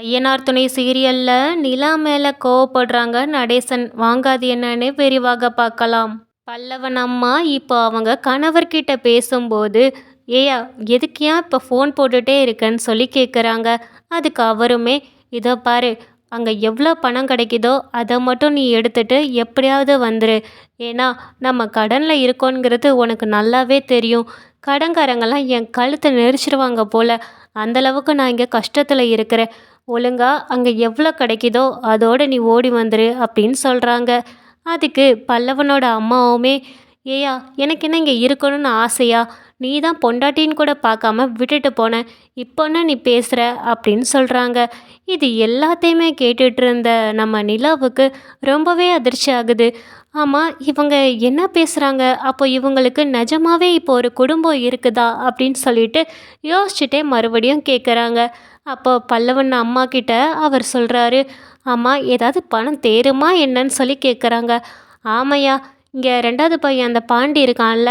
ஐயனார் துணை சீரியல்ல நிலா மேல கோவப்படுறாங்க நடேசன். வாங்காது என்னன்னு விரிவாக பார்க்கலாம். பல்லவன் அம்மா இப்போ அவங்க கணவர்கிட்ட பேசும்போது ஏயா எதுக்கு ஏன் இப்போ ஃபோன் போட்டுட்டே இருக்கேன்னு சொல்லி கேட்குறாங்க அதுக்கு அவருமே இதோ பாரு அங்கே எவ்வளோ பணம் கிடைக்குதோ அதை மட்டும் நீ எடுத்துட்டு எப்படியாவது வந்துரு. ஏன்னா நம்ம கடனில் இருக்கோங்கிறது உனக்கு நல்லாவே தெரியும். கடன்காரங்கெல்லாம் என் கழுத்தை நெரிச்சிருவாங்க போல. அந்தளவுக்கு நான் இங்கே கஷ்டத்தில் இருக்கிறேன். ஒழுங்கா அங்கே எவ்வளோ கிடைக்குதோ அதோடு நீ ஓடி வந்துரு அப்படின்னு சொல்கிறாங்க அதுக்கு பல்லவனோட அம்மாவுமே ஏயா எனக்கு என்ன இங்கே இருக்கணும்னு ஆசையா? நீ தான் பொண்டாட்டின்னு கூட பார்க்காம விட்டுட்டு போன. இப்போன்னா நீ பேசுகிற அப்படின்னு சொல்கிறாங்க இது எல்லாத்தையுமே கேட்டுட்டு இருந்த நம்ம நிலாவுக்கு ரொம்பவே அதிர்ச்சி ஆகுது. ஆமாம் இவங்க என்ன பேசுகிறாங்க அப்போ இவங்களுக்கு நிஜமாவே இப்போ ஒரு குடும்பம் இருக்குதா? அப்படின்னு சொல்லிட்டு யோசிச்சுட்டே மறுபடியும் கேட்குறாங்க அப்போ பல்லவன் அம்மா கிட்ட அவர் சொல்கிறாரு அம்மா ஏதாவது பணம் தேருமா என்னன்னு சொல்லி கேட்குறாங்க ஆமையா இங்கே ரெண்டாவது பையன் அந்த பாண்டி இருக்கான்ல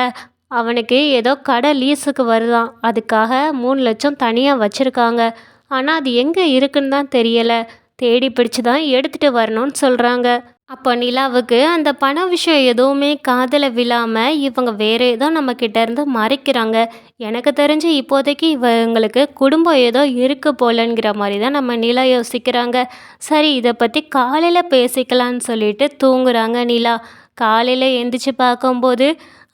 அவனுக்கு ஏதோ கடை லீஸுக்கு வருதான். அதுக்காக மூணு லட்சம் தனியாக வச்சுருக்காங்க. ஆனால் அது எங்கே இருக்குன்னு தான் தெரியலை. தேடி பிடிச்சி தான் எடுத்துகிட்டு வரணும்னு சொல்கிறாங்க அப்போ நிலாவுக்கு அந்த பண விஷயம் எதுவுமே காதில் விழாமல் இவங்க வேறு ஏதோ நம்மக்கிட்ட இருந்து மறைக்கிறாங்க. எனக்கு தெரிஞ்சு இப்போதைக்கு இவங்களுக்கு குடும்பம் ஏதோ இருக்குது போலங்கிற மாதிரி தான் நம்ம நிலா யோசிக்கிறாங்க. சரி இதை பற்றி காலையில் பேசிக்கலான்னு சொல்லிட்டு தூங்குறாங்க நிலா. காலையில் எந்திரிச்சு பார்க்கும்போது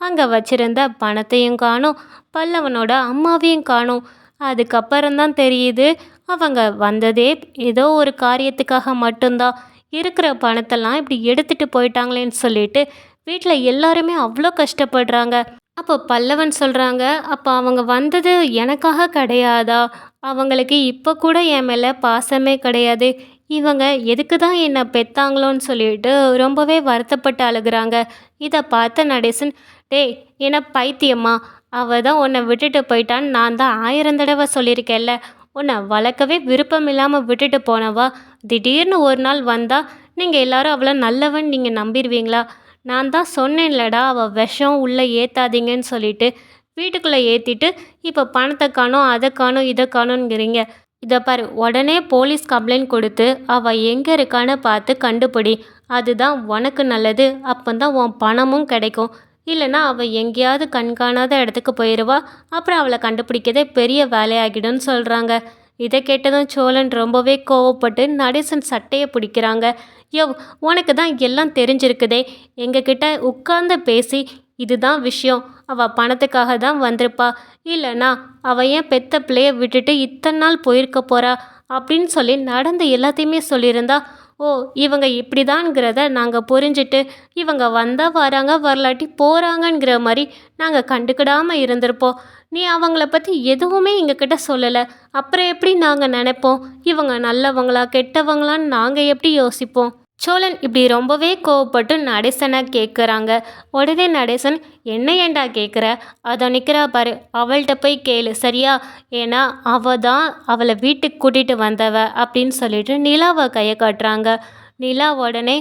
அங்கே வச்சுருந்த பணத்தையும் காணும் பல்லவனோட அம்மாவையும் காணும். அதுக்கப்புறம் தான் தெரியுது அவங்க வந்ததே ஏதோ ஒரு காரியத்துக்காக மட்டும்தான். இருக்கிற பணத்தெல்லாம் இப்படி எடுத்துகிட்டு போயிட்டாங்களேன்னு சொல்லிட்டு வீட்டில் எல்லாருமே அவ்வளோ கஷ்டப்படுறாங்க. அப்போ பல்லவன் சொல்கிறாங்க அப்போ அவங்க வந்தது எனக்காக கிடையாதா? அவங்களுக்கு இப்போ கூட என் மேலே பாசமே கிடையாது. இவங்க எதுக்கு தான் என்னை பெத்தாங்களோன்னு சொல்லிட்டு ரொம்பவே வருத்தப்பட்டு அழுகுறாங்க. இதை பார்த்த நடேசன் டேய் என்ன பைத்தியம்மா அவள் தான் உன்னை விட்டுட்டு போயிட்டான்னு நான் தான் ஆயிரம் தடவை சொல்லியிருக்கேன்ல. உன்னை வளர்க்கவே விருப்பம் இல்லாமல் விட்டுட்டு போனவா? திடீர்னு ஒரு நாள் வந்தால் நீங்கள் எல்லாரும் அவளை நல்லவன் நீங்கள் நம்பிடுவீங்களா? நான் தான் சொன்னேன்லடா அவள் விஷம் உள்ளே ஏற்றாதீங்கன்னு சொல்லிட்டு வீட்டுக்குள்ளே ஏற்றிட்டு இப்போ பணத்தை காணும் அதை காணும் இதை காணுங்கிறீங்க இதை பாரு உடனே போலீஸ் கம்ப்ளைண்ட் கொடுத்து அவள் எங்கே இருக்கான்னு பார்த்து கண்டுபிடி. அதுதான் உனக்கு நல்லது அப்போ தான் உன் பணமும் கிடைக்கும். இல்லைன்னா அவள் எங்கேயாவது கண்காணாத இடத்துக்கு போயிடுவா அப்புறம் அவளை கண்டுபிடிக்கதே பெரிய வேலையாகிடும்னு சொல்கிறாங்க இதை கேட்டதும் சோழன் ரொம்பவே கோவப்பட்டு நடேசன் சட்டையை பிடிக்கிறாங்க. யோ உனக்கு தான் எல்லாம் தெரிஞ்சிருக்குதே. எங்ககிட்ட உட்கார்ந்து பேசி இதுதான் விஷயம். அவள் பணத்துக்காக தான் வந்திருப்பா. இல்லைனா அவள் ஏன் பெத்த பிள்ளைய விட்டுட்டு இத்தனை நாள் போயிருக்க போகிறா அப்படின்னு சொல்லி நடந்த எல்லாத்தையுமே சொல்லியிருந்தா ஓ இவங்க இப்படிதான்ங்கிறத நாங்கள் புரிஞ்சுட்டு இவங்க வந்தால் வராங்க வரலாட்டி போகிறாங்கங்கிற மாதிரி நாங்கள் கண்டுக்கிடாமல் இருந்திருப்போம். நீ அவங்கள பற்றி எதுவுமே எங்ககிட்ட சொல்லலை. அப்புறம் எப்படி நாங்கள் நினைப்போம்? இவங்க நல்லவங்களா கெட்டவங்களான்னு நாங்கள் எப்படி யோசிப்போம்? சோழன் இப்படி ரொம்பவே கோவப்பட்டு நடேசனை கேட்குறாங்க. உடனே நடேசன் என்ன ஏண்டா கேட்குற அதை நிற்கிறா பாரு அவள்கிட்ட போய் கேளு சரியா? ஏன்னா அவ தான் அவளை வீட்டுக்கு கூட்டிகிட்டு வந்தவ அப்படின்னு சொல்லிட்டு நிலாவை கையை காட்டுறாங்க. நிலா உடனே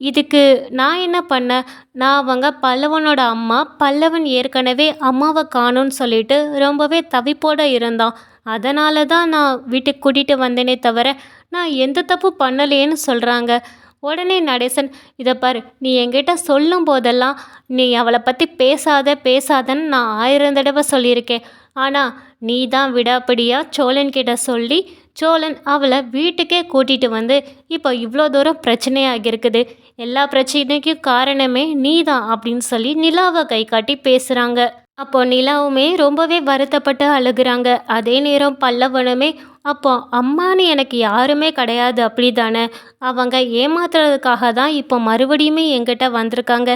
இதுக்கு நான் என்ன பண்ணேன் நான் அவங்க பல்லவனோட அம்மா பல்லவன் ஏற்கனவே அம்மாவை காணும்னு சொல்லிட்டு ரொம்பவே தவிப்போடு இருந்தான். அதனால தான் நான் வீட்டுக்கு கூட்டிகிட்டு வந்தேனே தவிர நான் எந்த தப்பு பண்ணலேன்னு சொல்கிறாங்க உடனே நடேசன் இதை பாரு நீ என்கிட்ட சொல்லும் போதெல்லாம் நீ அவளை பற்றி பேசாத பேசாதன்னு நான் ஆயிரம் தடவை சொல்லியிருக்கேன். ஆனால் நீ தான் விடாப்படியாக சோழன்கிட்ட சொல்லி சோழன் அவளை வீட்டுக்கே கூட்டிகிட்டு வந்து இப்போ இவ்வளோ தூரம் பிரச்சனையாகிருக்குது எல்லா பிரச்சனைக்கும் காரணமே நீ தான் அப்படின்னு சொல்லி நிலாவை கை காட்டி பேசுகிறாங்க அப்போ நிலாவுமே ரொம்பவே வருத்தப்பட்டு அழுகுறாங்க. அதே நேரம் பல்லவனுமே அப்போ அம்மானு எனக்கு யாருமே கிடையாது அப்படி தானே அவங்க ஏமாத்துறதுக்காக தான் இப்போ மறுபடியுமே என்கிட்ட வந்திருக்காங்க.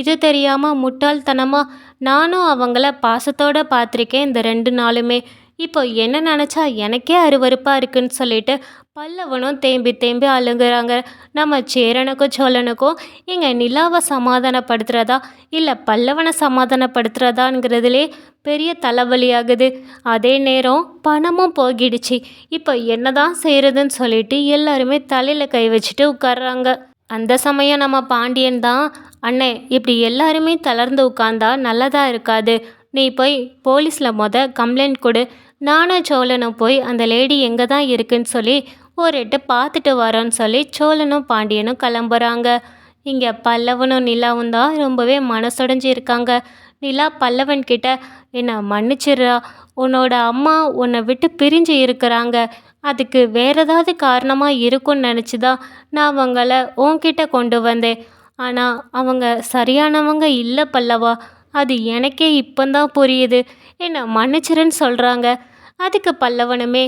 இது தெரியாமல் முட்டாள்தனமாக நானும் அவங்கள பாசத்தோடு பார்த்துருக்கேன் இந்த ரெண்டு நாளுமே. இப்போ என்ன நினச்சா எனக்கே அருவருப்பாக இருக்குன்னு சொல்லிட்டு பல்லவனும் தேம்பி தேம்பி அழுங்குறாங்க நம்ம சேரனுக்கும் சோழனுக்கும் எங்கள் நிலாவை சமாதானப்படுத்துகிறதா இல்லை பல்லவனை சமாதானப்படுத்துகிறதாங்கிறதுலே பெரிய தலைவலியாகுது. அதே நேரம் பணமும் போகிடுச்சு. இப்போ என்ன தான் செய்கிறதுன்னு சொல்லிட்டு எல்லாருமே தலையில் கை வச்சுட்டு உட்கார்றாங்க. அந்த சமயம் நம்ம பாண்டியன் தான் அண்ணே இப்படி எல்லாருமே தளர்ந்து உட்காந்தா நல்லதாக இருக்காது. நீ போய் போலீஸில் மொத கம்ப்ளைண்ட் கொடு. நானும் சோழனும் போய் அந்த லேடி எங்கே தான் இருக்குன்னு சொல்லி ஒரு எட்டு பார்த்துட்டு வரோன்னு சொல்லி சோழனும் பாண்டியனும் கிளம்புறாங்க. இங்கே பல்லவனும் நிலாவும் தான் ரொம்பவே மனசுடைஞ்சு இருக்காங்க நிலா பல்லவன் கிட்ட என்னை மன்னிச்சிடுறா உன்னோட அம்மா உன்னை விட்டு பிரிஞ்சு இருக்கிறாங்க. அதுக்கு வேற ஏதாவது காரணமாக இருக்கும்னு நினச்சி தான் நான் அவங்கள உன்கிட்ட கொண்டு வந்தேன். ஆனால் அவங்க சரியானவங்க இல்லை பல்லவா? அது எனக்கே இப்போந்தான் புரியுது. என்னை மன்னிச்சிருன்னு சொல்கிறாங்க அதுக்கு பல்லவனுமே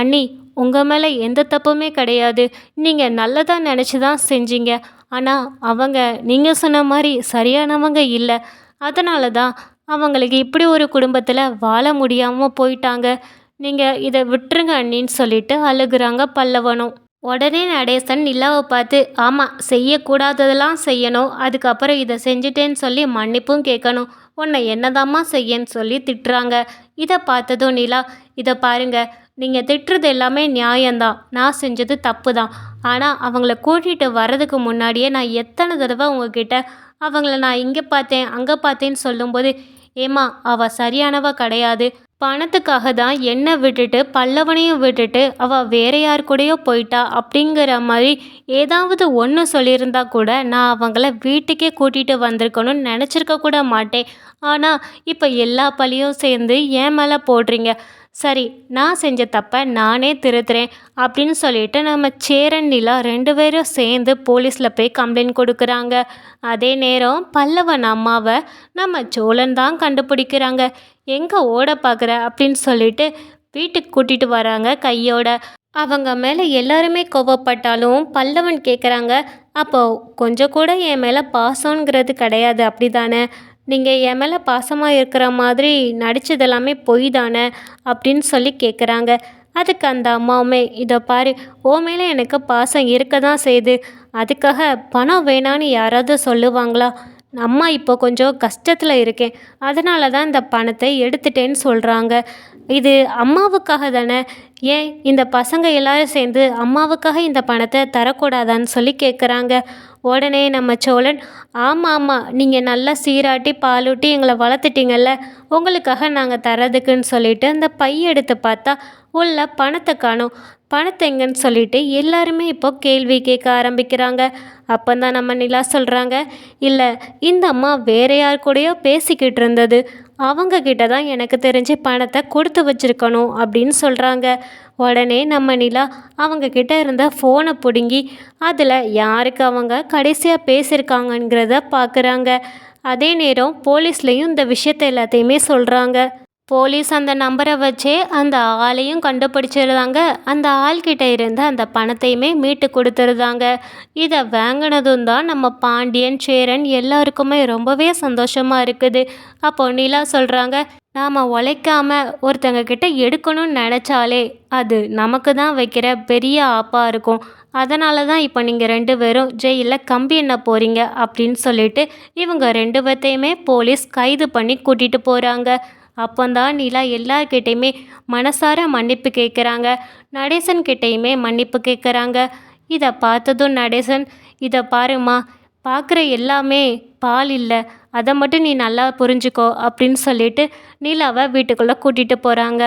அண்ணி உங்கள் மேலே எந்த தப்புமே கிடையாது. நீங்கள் நல்லதாக நினச்சி தான் செஞ்சீங்க. ஆனால் அவங்க நீங்கள் சொன்ன மாதிரி சரியானவங்க இல்லை. அதனால தான் அவங்களுக்கு இப்படி ஒரு குடும்பத்தில் வாழ முடியாமல் போயிட்டாங்க. நீங்கள் இதை விட்டுருங்க அண்ணின்னு சொல்லிட்டு அழுகுறாங்க பல்லவனும். உடனே நடேசன் நிலாவை பார்த்து ஆமாம் செய்யக்கூடாததெல்லாம் செய்யணும். அதுக்கப்புறம் இதை செஞ்சுட்டேன்னு சொல்லி மன்னிப்பும் கேட்கணும். உன்னை என்னதாம்மா செய்யன்னு சொல்லி திட்டுறாங்க. இதை பார்த்ததும் நிலா இதை பாருங்க நீங்கள் திட்டுறது எல்லாமே நியாயம்தான். நான் செஞ்சது தப்பு தான் ஆனால் அவங்கள கூட்டிகிட்டு வர்றதுக்கு முன்னாடியே நான் எத்தனை தடவை உங்ககிட்ட அவங்கள நான் இங்கே பார்த்தேன் அங்கே பார்த்தேன்னு சொல்லும்போது ஏம்மா அவள் சரியானவ கிடையாது. பணத்துக்காக தான் என்னை விட்டுட்டு பல்லவனையும் விட்டுட்டு அவள் வேற யார் கூடயோ போயிட்டா அப்படிங்கிற மாதிரி ஏதாவது ஒன்று சொல்லியிருந்தா கூட நான் அவங்கள வீட்டுக்கே கூட்டிகிட்டு வந்திருக்கணும்னு நினச்சிருக்க கூட மாட்டேன். ஆனால் இப்போ எல்லா பழியும் சேர்ந்து என் மேலே போடுறீங்க. சரி நான் செஞ்ச தப்பை நானே திருத்துறேன் அப்படின்னு சொல்லிட்டு நம்ம சேரன் நிலா ரெண்டு பேரும் சேர்ந்து போலீஸில் போய் கம்ப்ளைண்ட் கொடுக்குறாங்க. அதே நேரம் பல்லவன் அம்மாவை நம்ம சோழன் தான் கண்டுபிடிக்கிறாங்க. எங்கே ஓட பார்க்குற அப்படின்னு சொல்லிட்டு வீட்டுக்கு கூட்டிகிட்டு வராங்க கையோட. அவங்க மேலே எல்லாருமே கோவப்பட்டாலும் பல்லவன் கேட்குறாங்க அப்போ கொஞ்சம் கூட என் மேலே பாசங்கிறது கிடையாது அப்படி தானே நீங்கள் என் மேலே பாசமாக இருக்கிற மாதிரி நடித்ததெல்லாமே பொய் தானே அப்படின்னு சொல்லி கேட்குறாங்க அதுக்கு அந்த அம்மாவுமே இதை பாரு ஓ மேலே எனக்கு பாசம் இருக்க தான் செய்யுது. அதுக்காக பணம் வேணான்னு யாராவது சொல்லுவாங்களா? அம்மா இப்போ கொஞ்சம் கஷ்டத்தில் இருக்கேன் அதனால தான் இந்த பணத்தை எடுத்துட்டேன்னு சொல்கிறாங்க இது அம்மாவுக்காக தானே? ஏன் இந்த பசங்க எல்லாரும் சேர்ந்து அம்மாவுக்காக இந்த பணத்தை தரக்கூடாதான்னு சொல்லி கேட்குறாங்க உடனே நம்ம சோழன் ஆமாம் ஆமாம் நீங்கள் நல்லா சீராட்டி பாலூட்டி எங்களை வளர்த்துட்டீங்கல்ல உங்களுக்காக நாங்கள் தரதுக்குன்னு சொல்லிட்டு அந்த பை எடுத்து பார்த்தா உள்ள பணத்தை காணும். பணத்தை எங்கன்னு சொல்லிட்டு எல்லாருமே இப்போ கேள்வி கேட்க ஆரம்பிக்கிறாங்க. அப்போ தான் நம்ம நிலா சொல்கிறாங்க இல்லை இந்த அம்மா வேற யார் கூடயோ பேசிக்கிட்டு இருந்தது. அவங்க கிட்ட தான் எனக்கு தெரிஞ்சு பணத்தை கொடுத்து வச்சிருக்கணும் அப்படின்னு சொல்கிறாங்க உடனே நம்ம நிலா அவங்க கிட்ட இருந்த ஃபோனை பிடுங்கி அதில் யாருக்கு அவங்க கடைசியாக பேசியிருக்காங்கங்கிறத பார்க்குறாங்க அதே நேரம் போலீஸ்லேயும் இந்த விஷயத்த எல்லாத்தையுமே சொல்கிறாங்க போலீஸ் அந்த நம்பரை வச்சே அந்த ஆளையும் கண்டுபிடிச்சிருந்தாங்க. அந்த ஆள்கிட்ட இருந்து அந்த பணத்தையுமே மீட்டு கொடுத்துருந்தாங்க. இதை வாங்கினதும் தான் நம்ம பாண்டியன் சேரன் எல்லாருக்குமே ரொம்பவே சந்தோஷமாக இருக்குது. அப்போ நிலா சொல்கிறாங்க நாம் உழைக்காம ஒருத்தங்க கிட்ட எடுக்கணும்னு நினச்சாலே அது நமக்கு தான் வைக்கிற பெரிய ஆப்பாக இருக்கும். அதனால தான் இப்போ நீங்கள் ரெண்டு பேரும் ஜெயிலில் கம்பி என்ன போகிறீங்க அப்படின்னு சொல்லிட்டு இவங்க ரெண்டு பேர்த்தையுமே போலீஸ் கைது பண்ணி கூட்டிகிட்டு போகிறாங்க அப்போந்தான் நிலா எல்லார்கிட்டையுமே மனசார மன்னிப்பு கேட்குறாங்க. நடேசன் கிட்டேயுமே மன்னிப்பு கேட்குறாங்க. இதை பார்த்ததும் நடேசன் இதை பாருமா பார்க்குற எல்லாமே பால் இல்லை. அதை மட்டும் நீ நல்லா புரிஞ்சுக்கோ அப்படின்னு சொல்லிட்டு நிலாவை வீட்டுக்குள்ளே கூட்டிகிட்டு போகிறாங்க